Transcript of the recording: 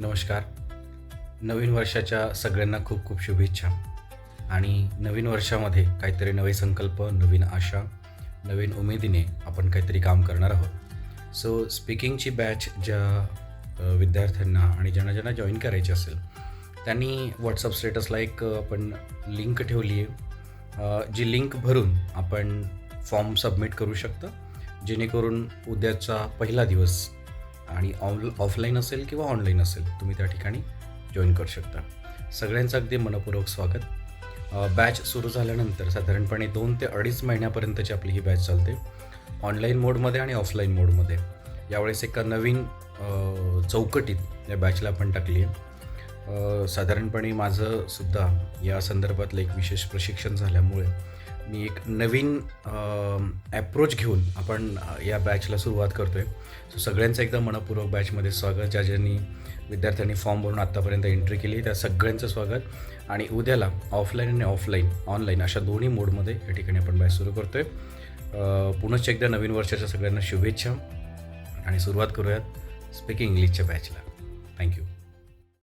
नमस्कार. नवीन वर्षाच्या सगळ्यांना खूप खूप शुभेच्छा. आणि नवीन वर्षामध्ये काहीतरी नवे संकल्प नवीन आशा नवीन उमेदीने आपण काहीतरी काम करणार आहोत. सो स्पीकिंगची बॅच ज्या विद्यार्थ्यांना आणि ज्यांना ज्यांना जॉईन करायची असेल त्यांनी व्हॉट्सअप स्टेटसला एक आपण लिंक ठेवली आहे. जी लिंक भरून आपण फॉर्म सबमिट करू शकता. जेणेकरून उद्याचा पहिला दिवस आणि ऑन ऑफलाईन असेल किंवा ऑनलाईन असेल तुम्ही त्या ठिकाणी जॉईन करू शकता. सगळ्यांचं अगदी मनपूर्वक स्वागत. बॅच सुरू झाल्यानंतर साधारणपणे दोन ते अडीच महिन्यापर्यंतची आपली ही बॅच चालते. ऑनलाईन मोडमध्ये आणि ऑफलाईन मोडमध्ये. यावेळेस एका नवीन चौकटीत या बॅचला आपण टाकली आहे. साधारणपणे माझं सुद्धा या संदर्भातलं एक विशेष प्रशिक्षण झाल्यामुळे मी एक नवीन ॲप्रोच घेऊन आपण या बॅचला सुरुवात करतो आहे सो सगळ्यांचं एकदम मनपूर्वक बॅचमध्ये स्वागत. ज्या ज्यांनी विद्यार्थ्यांनी फॉर्म भरून आत्तापर्यंत एंट्री केली त्या सगळ्यांचं स्वागत. आणि उद्याला ऑफलाईन आणि ऑफलाईन ऑनलाईन अशा दोन्ही मोडमध्ये या ठिकाणी आपण बॅच सुरू करतो आहे पुनश्च एकदा नवीन वर्षाच्या सगळ्यांना शुभेच्छा. आणि सुरुवात करूयात स्पीकिंग इंग्लिशच्या बॅचला थँक्यू